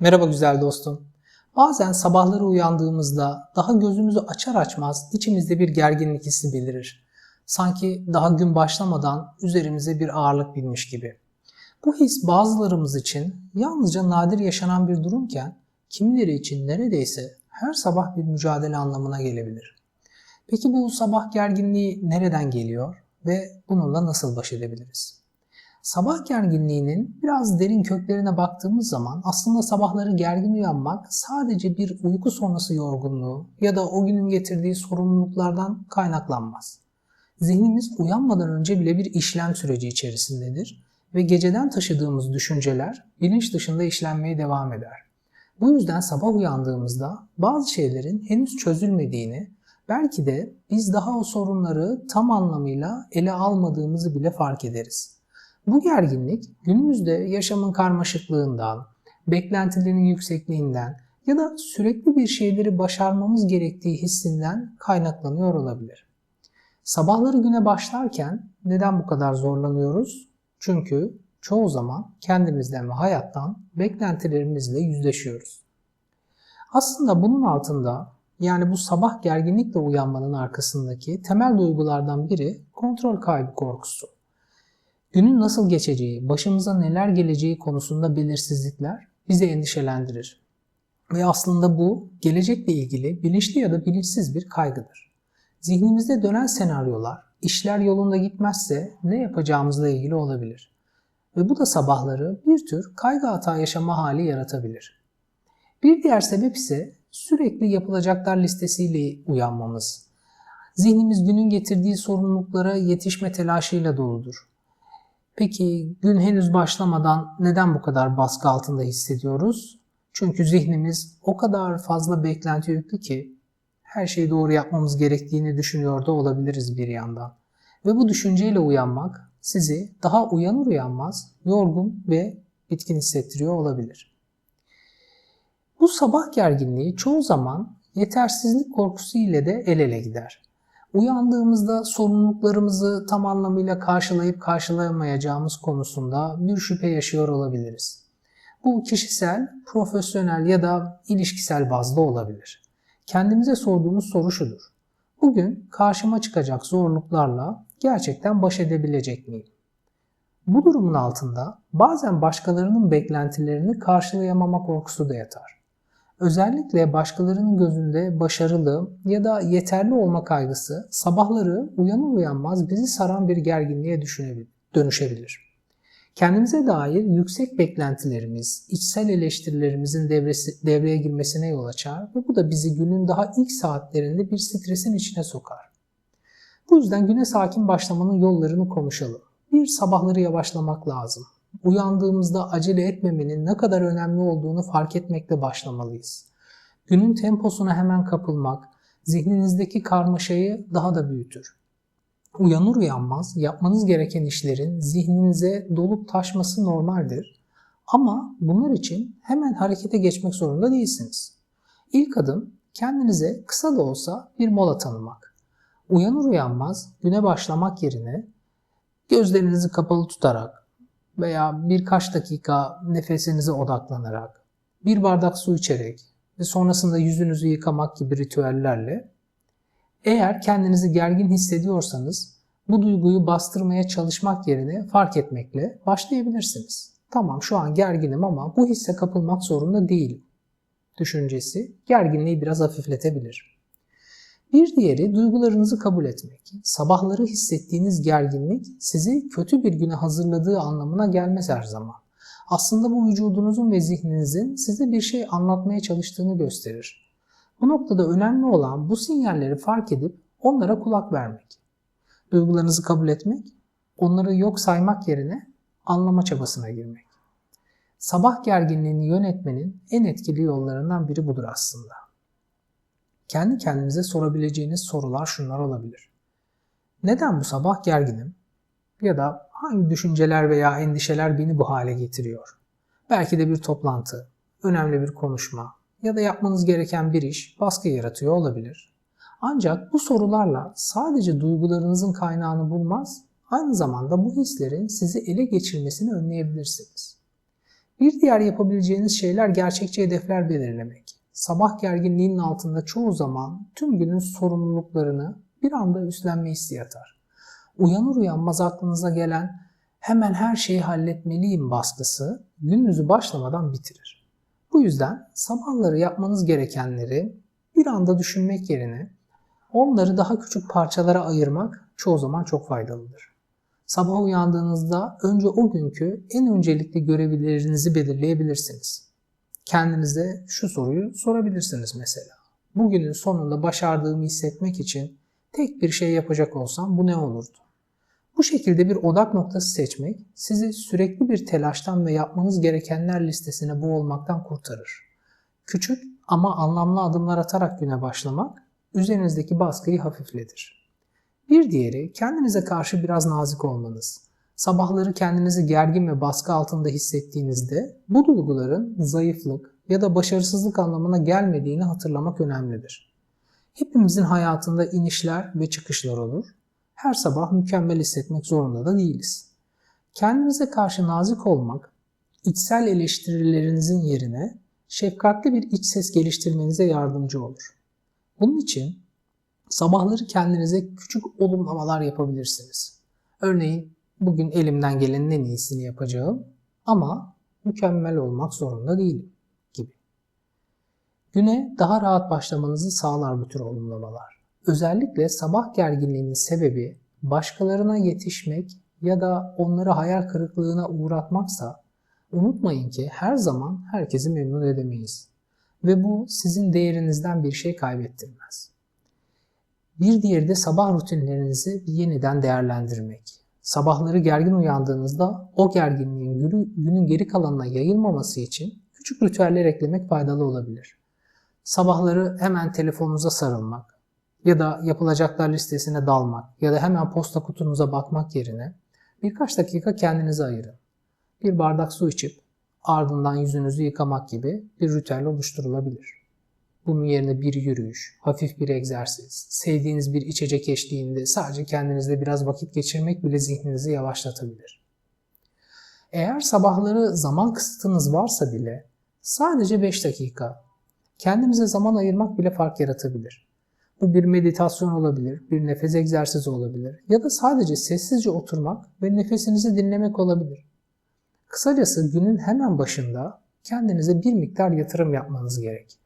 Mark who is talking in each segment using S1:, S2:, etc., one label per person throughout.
S1: Merhaba güzel dostum. Bazen sabahları uyandığımızda daha gözümüzü açar açmaz içimizde bir gerginlik hissi belirir. Sanki daha gün başlamadan üzerimize bir ağırlık binmiş gibi. Bu his bazılarımız için yalnızca nadir yaşanan bir durumken kimileri için neredeyse her sabah bir mücadele anlamına gelebilir. Peki bu sabah gerginliği nereden geliyor ve bununla nasıl baş edebiliriz? Sabah gerginliğinin biraz derin köklerine baktığımız zaman aslında sabahları gergin uyanmak sadece bir uyku sonrası yorgunluğu ya da o günün getirdiği sorumluluklardan kaynaklanmaz. Zihnimiz uyanmadan önce bile bir işlem süreci içerisindedir ve geceden taşıdığımız düşünceler bilinç dışında işlenmeye devam eder. Bu yüzden sabah uyandığımızda bazı şeylerin henüz çözülmediğini, belki de biz daha o sorunları tam anlamıyla ele almadığımızı bile fark ederiz. Bu gerginlik günümüzde yaşamın karmaşıklığından, beklentilerin yüksekliğinden ya da sürekli bir şeyleri başarmamız gerektiği hissinden kaynaklanıyor olabilir. Sabahları güne başlarken neden bu kadar zorlanıyoruz? Çünkü çoğu zaman kendimizden ve hayattan beklentilerimizle yüzleşiyoruz. Aslında bunun altında yani bu sabah gerginlikle uyanmanın arkasındaki temel duygulardan biri kontrol kaybı korkusu. Günün nasıl geçeceği, başımıza neler geleceği konusunda belirsizlikler bizi endişelendirir. Ve aslında bu gelecekle ilgili bilinçli ya da bilinçsiz bir kaygıdır. Zihnimizde dönen senaryolar, işler yolunda gitmezse ne yapacağımızla ilgili olabilir. Ve bu da sabahları bir tür kaygı hata yaşama hali yaratabilir. Bir diğer sebep ise sürekli yapılacaklar listesiyle uyanmamız. Zihnimiz günün getirdiği sorumluluklara yetişme telaşıyla doludur. Peki gün henüz başlamadan neden bu kadar baskı altında hissediyoruz? Çünkü zihnimiz o kadar fazla beklenti yüklü ki her şeyi doğru yapmamız gerektiğini düşünüyor da olabiliriz bir yandan. Ve bu düşünceyle uyanmak sizi daha uyanır uyanmaz yorgun ve bitkin hissettiriyor olabilir. Bu sabah gerginliği çoğu zaman yetersizlik korkusu ile de el ele gider. Uyandığımızda sorumluluklarımızı tam anlamıyla karşılayıp karşılayamayacağımız konusunda bir şüphe yaşıyor olabiliriz. Bu kişisel, profesyonel ya da ilişkisel bazda olabilir. Kendimize sorduğumuz soru şudur. Bugün karşıma çıkacak zorluklarla gerçekten baş edebilecek miyim? Bu durumun altında bazen başkalarının beklentilerini karşılayamama korkusu da yatar. Özellikle başkalarının gözünde başarılı ya da yeterli olma kaygısı sabahları uyanır uyanmaz bizi saran bir gerginliğe dönüşebilir. Kendimize dair yüksek beklentilerimiz, içsel eleştirilerimizin devresi, devreye girmesine yol açar ve bu da bizi günün daha ilk saatlerinde bir stresin içine sokar. Bu yüzden güne sakin başlamanın yollarını konuşalım. Bir sabahları yavaşlamak lazım uyandığımızda acele etmemenin ne kadar önemli olduğunu fark etmekle başlamalıyız. Günün temposuna hemen kapılmak, zihninizdeki karmaşayı daha da büyütür. Uyanır uyanmaz yapmanız gereken işlerin zihninize dolup taşması normaldir. Ama bunlar için hemen harekete geçmek zorunda değilsiniz. İlk adım kendinize kısa da olsa bir mola tanımak. Uyanır uyanmaz güne başlamak yerine gözlerinizi kapalı tutarak veya birkaç dakika nefesinize odaklanarak, bir bardak su içerek ve sonrasında yüzünüzü yıkamak gibi ritüellerle eğer kendinizi gergin hissediyorsanız bu duyguyu bastırmaya çalışmak yerine fark etmekle başlayabilirsiniz. Tamam şu an gerginim ama bu hisse kapılmak zorunda değilim. Düşüncesi gerginliği biraz hafifletebilir. Bir diğeri duygularınızı kabul etmek. Sabahları hissettiğiniz gerginlik sizi kötü bir güne hazırladığı anlamına gelmez her zaman. Aslında bu vücudunuzun ve zihninizin size bir şey anlatmaya çalıştığını gösterir. Bu noktada önemli olan bu sinyalleri fark edip onlara kulak vermek. Duygularınızı kabul etmek, onları yok saymak yerine anlama çabasına girmek. Sabah gerginliğini yönetmenin en etkili yollarından biri budur aslında. Kendi kendinize sorabileceğiniz sorular şunlar olabilir. Neden bu sabah gerginim? Ya da hangi düşünceler veya endişeler beni bu hale getiriyor? Belki de bir toplantı, önemli bir konuşma ya da yapmanız gereken bir iş baskı yaratıyor olabilir. Ancak bu sorularla sadece duygularınızın kaynağını bulmaz, aynı zamanda bu hislerin sizi ele geçirmesini önleyebilirsiniz. Bir diğer yapabileceğiniz şeyler gerçekçi hedefler belirlemek. Sabah gerginliğinin altında çoğu zaman tüm günün sorumluluklarını bir anda üstlenme hissi yatar. Uyanır uyanmaz aklınıza gelen hemen her şeyi halletmeliyim baskısı gününüzü başlamadan bitirir. Bu yüzden sabahları yapmanız gerekenleri bir anda düşünmek yerine onları daha küçük parçalara ayırmak çoğu zaman çok faydalıdır. Sabah uyandığınızda önce o günkü en öncelikli görevlerinizi belirleyebilirsiniz. Kendinize şu soruyu sorabilirsiniz mesela. Bugünün sonunda başardığımı hissetmek için tek bir şey yapacak olsam bu ne olurdu? Bu şekilde bir odak noktası seçmek sizi sürekli bir telaştan ve yapmanız gerekenler listesine boğulmaktan kurtarır. Küçük ama anlamlı adımlar atarak güne başlamak üzerinizdeki baskıyı hafifletir. Bir diğeri kendinize karşı biraz nazik olmanız. Sabahları kendinizi gergin ve baskı altında hissettiğinizde bu duyguların zayıflık ya da başarısızlık anlamına gelmediğini hatırlamak önemlidir. Hepimizin hayatında inişler ve çıkışlar olur. Her sabah mükemmel hissetmek zorunda da değiliz. Kendinize karşı nazik olmak, içsel eleştirilerinizin yerine şefkatli bir iç ses geliştirmenize yardımcı olur. Bunun için sabahları kendinize küçük olumlamalar yapabilirsiniz. Örneğin bugün elimden gelenin en iyisini yapacağım ama mükemmel olmak zorunda değilim gibi. Güne daha rahat başlamanızı sağlar bu tür olumlamalar. Özellikle sabah gerginliğinin sebebi başkalarına yetişmek ya da onları hayal kırıklığına uğratmaksa unutmayın ki her zaman herkesi memnun edemeyiz. Ve bu sizin değerinizden bir şey kaybettirmez. Bir diğeri de sabah rutinlerinizi yeniden değerlendirmek. Sabahları gergin uyandığınızda o gerginliğin günün geri kalanına yayılmaması için küçük ritüeller eklemek faydalı olabilir. Sabahları hemen telefonunuza sarılmak ya da yapılacaklar listesine dalmak ya da hemen posta kutunuza bakmak yerine birkaç dakika kendinize ayırın. Bir bardak su içip ardından yüzünüzü yıkamak gibi bir ritüel oluşturulabilir. Bunun yerine bir yürüyüş, hafif bir egzersiz, sevdiğiniz bir içecek eşliğinde sadece kendinizle biraz vakit geçirmek bile zihninizi yavaşlatabilir. Eğer sabahları zaman kısıtınız varsa bile sadece 5 dakika kendinize zaman ayırmak bile fark yaratabilir. Bu bir meditasyon olabilir, bir nefes egzersizi olabilir ya da sadece sessizce oturmak ve nefesinizi dinlemek olabilir. Kısacası günün hemen başında kendinize bir miktar yatırım yapmanız gerek.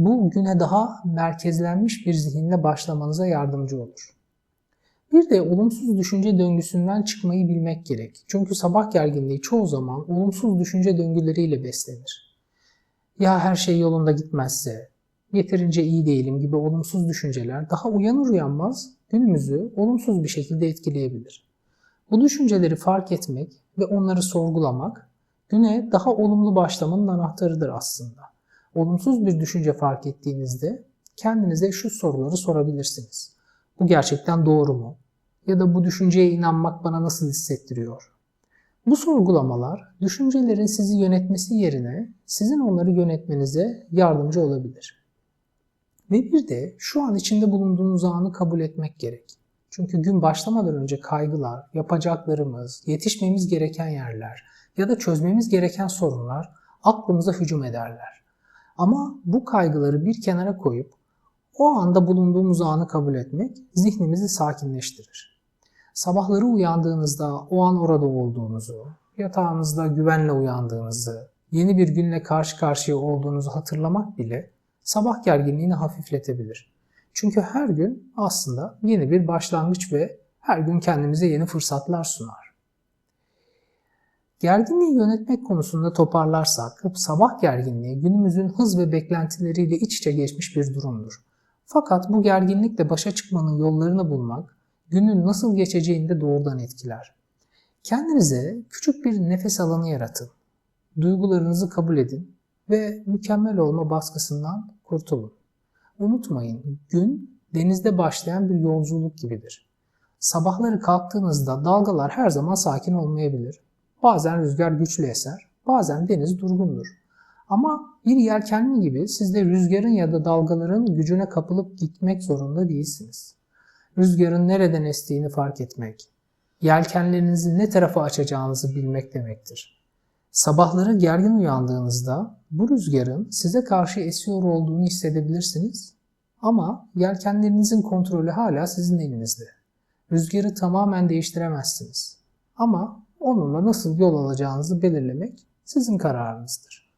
S1: Bu güne daha merkezlenmiş bir zihinle başlamanıza yardımcı olur. Bir de olumsuz düşünce döngüsünden çıkmayı bilmek gerek. Çünkü sabah gerginliği çoğu zaman olumsuz düşünce döngüleriyle beslenir. Ya her şey yolunda gitmezse, yeterince iyi değilim gibi olumsuz düşünceler daha uyanır uyanmaz günümüzü olumsuz bir şekilde etkileyebilir. Bu düşünceleri fark etmek ve onları sorgulamak güne daha olumlu başlamanın anahtarıdır aslında. Olumsuz bir düşünce fark ettiğinizde kendinize şu soruları sorabilirsiniz. Bu gerçekten doğru mu? Ya da bu düşünceye inanmak bana nasıl hissettiriyor? Bu sorgulamalar düşüncelerin sizi yönetmesi yerine sizin onları yönetmenize yardımcı olabilir. Ve bir de şu an içinde bulunduğunuz anı kabul etmek gerek. Çünkü gün başlamadan önce kaygılar, yapacaklarımız, yetişmemiz gereken yerler ya da çözmemiz gereken sorunlar aklımıza hücum ederler. Ama bu kaygıları bir kenara koyup o anda bulunduğumuz anı kabul etmek zihnimizi sakinleştirir. Sabahları uyandığınızda o an orada olduğunuzu, yatağınızda güvenle uyandığınızı, yeni bir günle karşı karşıya olduğunuzu hatırlamak bile sabah gerginliğini hafifletebilir. Çünkü her gün aslında yeni bir başlangıç ve her gün kendimize yeni fırsatlar sunar. Gerginliği yönetmek konusunda toparlarsak, sabah gerginliği günümüzün hız ve beklentileriyle iç içe geçmiş bir durumdur. Fakat bu gerginlikle başa çıkmanın yollarını bulmak, günün nasıl geçeceğini de doğrudan etkiler. Kendinize küçük bir nefes alanı yaratın. Duygularınızı kabul edin ve mükemmel olma baskısından kurtulun. Unutmayın, gün denizde başlayan bir yolculuk gibidir. Sabahları kalktığınızda dalgalar her zaman sakin olmayabilir. Bazen rüzgar güçlü eser, bazen deniz durgundur. Ama bir yelkenli gibi siz de rüzgarın ya da dalgaların gücüne kapılıp gitmek zorunda değilsiniz. Rüzgarın nereden estiğini fark etmek, yelkenlerinizi ne tarafa açacağınızı bilmek demektir. Sabahları gergin uyandığınızda bu rüzgarın size karşı esiyor olduğunu hissedebilirsiniz ama yelkenlerinizin kontrolü hala sizin elinizde. Rüzgarı tamamen değiştiremezsiniz. Ama onunla nasıl yol alacağınızı belirlemek sizin kararınızdır.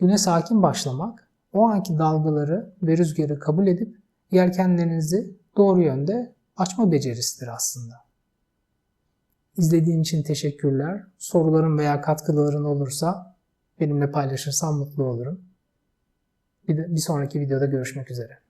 S1: Güne sakin başlamak, o anki dalgaları ve rüzgarı kabul edip yelkenlerinizi doğru yönde açma becerisidir aslında. İzlediğin için teşekkürler. Soruların veya katkıların olursa benimle paylaşırsan mutlu olurum. Bir, de, bir sonraki videoda görüşmek üzere.